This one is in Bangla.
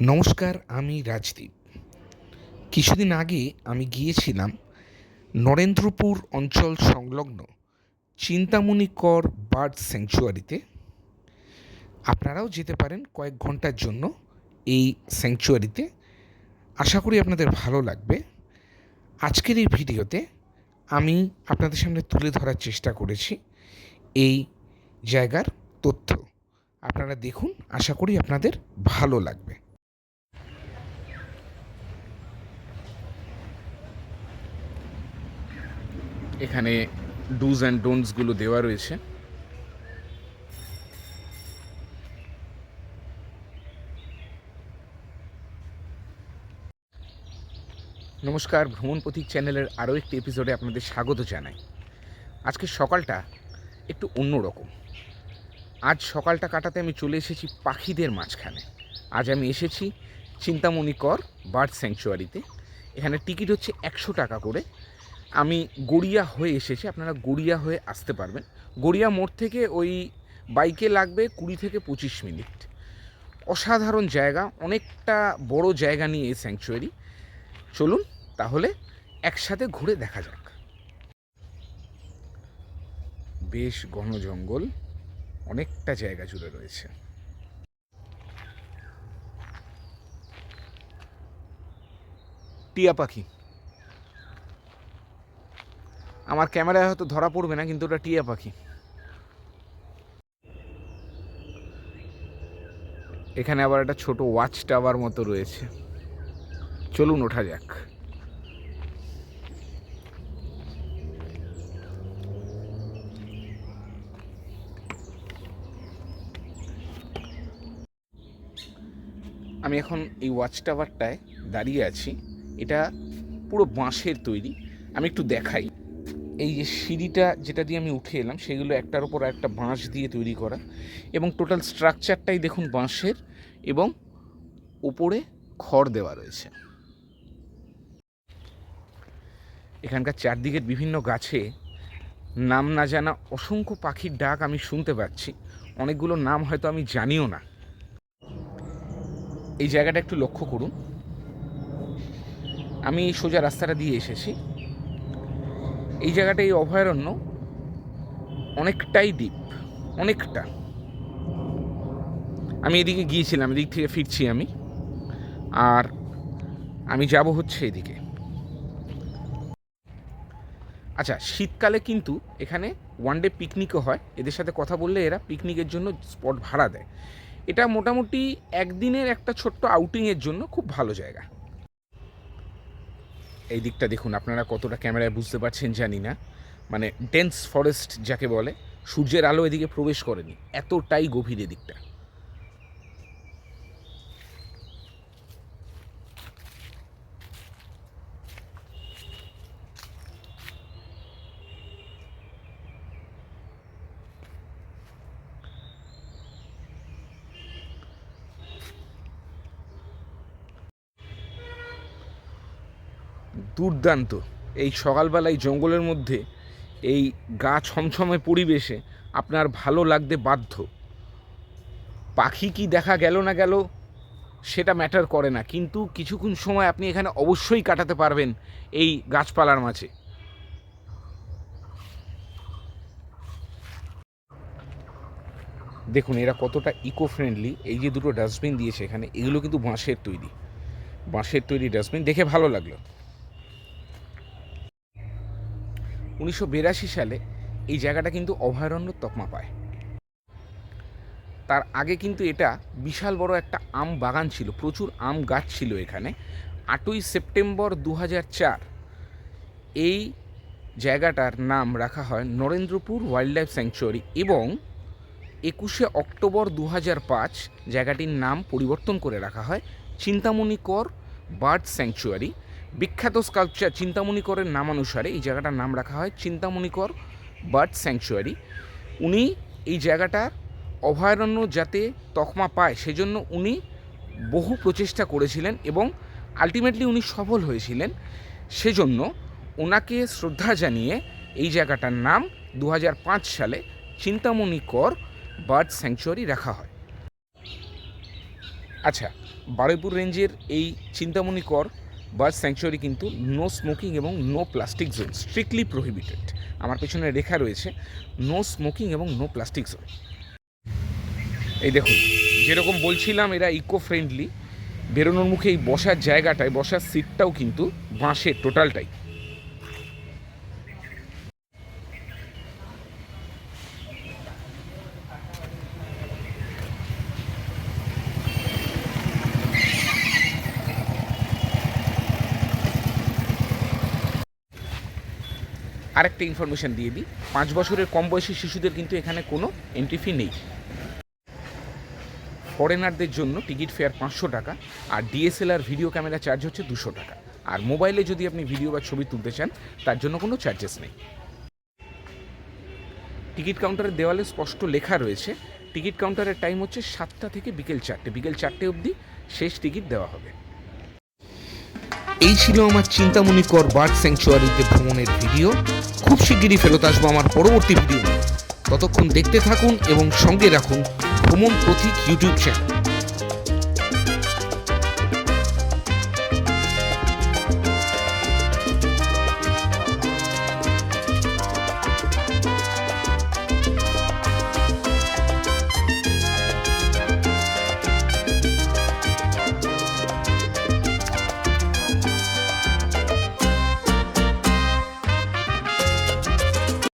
নমস্কার, আমি রাজদীপ। কিছুদিন আগে আমি গিয়েছিলাম নরেন্দ্রপুর অঞ্চল সংলগ্ন চিন্তামণি কর বার্ড স্যাংচুয়ারিতে। আপনারাও যেতে পারেন কয়েক ঘণ্টার জন্য এই স্যাংচুয়ারিতে। আশা করি আপনাদের ভালো লাগবে। আজকের এই ভিডিওতে আমি আপনাদের সামনে তুলে ধরার চেষ্টা করেছি এই জায়গার তথ্য। আপনারা দেখুন, আশা করি আপনাদের ভালো লাগবে। এখানে ডুজ অ্যান্ড ডোন্টসগুলো দেওয়া রয়েছে। নমস্কার, ভ্রমণ পথিক চ্যানেলের আরও একটি এপিসোডে আপনাদের স্বাগত জানাই। আজকে সকালটা একটু অন্যরকম। আজ সকালটা কাটাতে আমি চলে এসেছি পাখিদের মাঝখানে। আজ আমি এসেছি চিন্তামণি কর বার্ড স্যাংচুয়ারিতে। এখানে টিকিট হচ্ছে একশো টাকা করে। আমি গড়িয়া হয়ে এসেছি, আপনারা গড়িয়া হয়ে আসতে পারবেন। গড়িয়া মোড় থেকে ওই বাইকে লাগবে কুড়ি থেকে পঁচিশ মিনিট। অসাধারণ জায়গা, অনেকটা বড় জায়গা নিয়ে এই স্যাংচুয়ারি। চলুন তাহলে একসাথে ঘুরে দেখা যাক। বেশ ঘন জঙ্গল। অনেকটা জায়গা জুড়ে রয়েছে। টিয়া পাখি। আমার ক্যামেরায় হয়তো ধরা পড়বে না, কিন্তু ওটা টিয়া পাখি। এখানে আবার একটা ছোট ওয়াচ টাওয়ার মতো রয়েছে। চলুন ওঠা যাক। আমি এখন এই ওয়াচ টাওয়ারটায় দাঁড়িয়ে আছি। এটা পুরো বাঁশের তৈরি। আমি একটু দেখাই। এই যে সিঁড়িটা যেটা দিয়ে আমি উঠে এলাম, সেগুলো একটার উপর একটা বাঁশ দিয়ে তৈরি করা। এবং টোটাল স্ট্রাকচারটাই দেখুন বাঁশের এবং উপরে খড় দেওয়া রয়েছে। এখানকার চারদিকের বিভিন্ন গাছে নাম না জানা অসংখ্য পাখির ডাক আমি শুনতে পাচ্ছি। অনেকগুলো নাম হয়তো আমি জানিও না। এই জায়গাটা একটু লক্ষ্য করুন। আমি সোজা রাস্তাটা দিয়ে এসেছি। এই জায়গাটা এই অভয়ারণ্য অনেকটাই দ্বীপ অনেকটা। আমি এদিকে গিয়েছিলাম, এদিক থেকে ফিরছি আমি। আর আমি যাব হচ্ছে এদিকে। আচ্ছা শীতকালে কিন্তু এখানে ওয়ান ডে পিকনিকও হয়। এদের সাথে কথা বললে এরা পিকনিকের জন্য স্পট ভাড়া দেয়। এটা মোটামুটি একদিনের একটা ছোট্ট আউটিংয়ের জন্য খুব ভালো জায়গা। এই দিকটা দেখুন, আপনারা কতটা ক্যামেরায় বুঝতে পারছেন জানি না। মানে ডেন্স ফরেস্ট যাকে বলে, সূর্যের আলো এদিকে প্রবেশ করেনি, এতটাই গভীর এদিকটা। দুর্দান্ত। এই সকালবেলায় জঙ্গলের মধ্যে এই গা ছমছমে পরিবেশে আপনার ভালো লাগতে বাধ্য। পাখি কি দেখা গেল না গেল সেটা ম্যাটার করে না, কিন্তু কিছুক্ষণ সময় আপনি এখানে অবশ্যই কাটাতে পারবেন এই গাছপালার মাঝে। দেখুন, এরা কতটা ইকো ফ্রেন্ডলি এই যে দুটো ডাস্টবিন দিয়েছে এখানে, এগুলো কিন্তু বাঁশের তৈরি। বাঁশের তৈরি ডাস্টবিন দেখে ভালো লাগল। উনিশশো বিরাশি সালে এই জায়গাটা কিন্তু অভয়ারণ্য তকমা পায়। তার আগে কিন্তু এটা বিশাল বড় একটা আম বাগান ছিল, প্রচুর আম গাছ ছিল এখানে। আটই সেপ্টেম্বর দু এই জায়গাটার নাম রাখা হয় নরেন্দ্রপুর ওয়াইল্ড লাইফ স্যাংচুয়ারি এবং একুশে অক্টোবর দু জায়গাটির নাম পরিবর্তন করে রাখা হয় চিন্তামণি কর বার্ড স্যাংচুয়ারি। বিখ্যাত স্কাল্পচার চিন্তামণিকরের নামানুসারে এই জায়গাটার নাম রাখা হয় চিন্তামণিকর বার্ড স্যাংচুয়ারি। উনি এই জায়গাটার অভয়ারণ্য যাতে তকমা পায়, সেজন্য উনি বহু প্রচেষ্টা করেছিলেন এবং আলটিমেটলি উনি সফল হয়েছিলেন। সেজন্য ওনাকে শ্রদ্ধা জানিয়ে এই জায়গাটার নাম দু হাজার পাঁচ সালে চিন্তামণি কর বার্ড স্যাংচুয়ারি রাখা হয়। আচ্ছা বারুইপুর রেঞ্জের এই চিন্তামণি কর বার্ড স্যাংচুয়ারি কিন্তু নো স্মোকিং এবং no plastic zone strictly prohibited আমার পেছনে রেখা রয়েছে নো স্মোকিং এবং নো প্লাস্টিক জোন এই দেখুন, যেরকম বলছিলাম, এরা ইকো ফ্রেন্ডলি বেরোনোর মুখে এই বসার জায়গাটায়, বসার সিটটাও কিন্তু বাঁশের টোটালটাই আরেকটা ইনফরমেশন দিয়ে দিই। পাঁচ বছরের কম বয়সী শিশুদের কিন্তু এখানে কোনো এন্ট্রি ফি নেই। ফরেনারদের জন্য টিকিট ফেয়ার পাঁচশো টাকা, আর ডিএসএলআর ভিডিও ক্যামেরা চার্জ হচ্ছে দুশো টাকা। আর মোবাইলে যদি আপনি ভিডিও বা ছবি তুলতে চান, তার জন্য কোনো চার্জেস নেই। টিকিট কাউন্টারের দেওয়ালে স্পষ্ট লেখা রয়েছে টিকিট কাউন্টারের টাইম হচ্ছে সাতটা থেকে বিকেল চারটে। বিকেল চারটে অবধি শেষ টিকিট দেওয়া হবে। এই ছিল আমার চিন্তামণি কর বার্ড স্যাংচুয়ারিতে ভ্রমণের ভিডিও খুব শিগগিরই ফেরত আসব আমার পরবর্তী ভিডিও ততক্ষণ দেখতে থাকুন এবং সঙ্গে রাখুন ভ্রমণ প্রতীক ইউটিউব চ্যানেল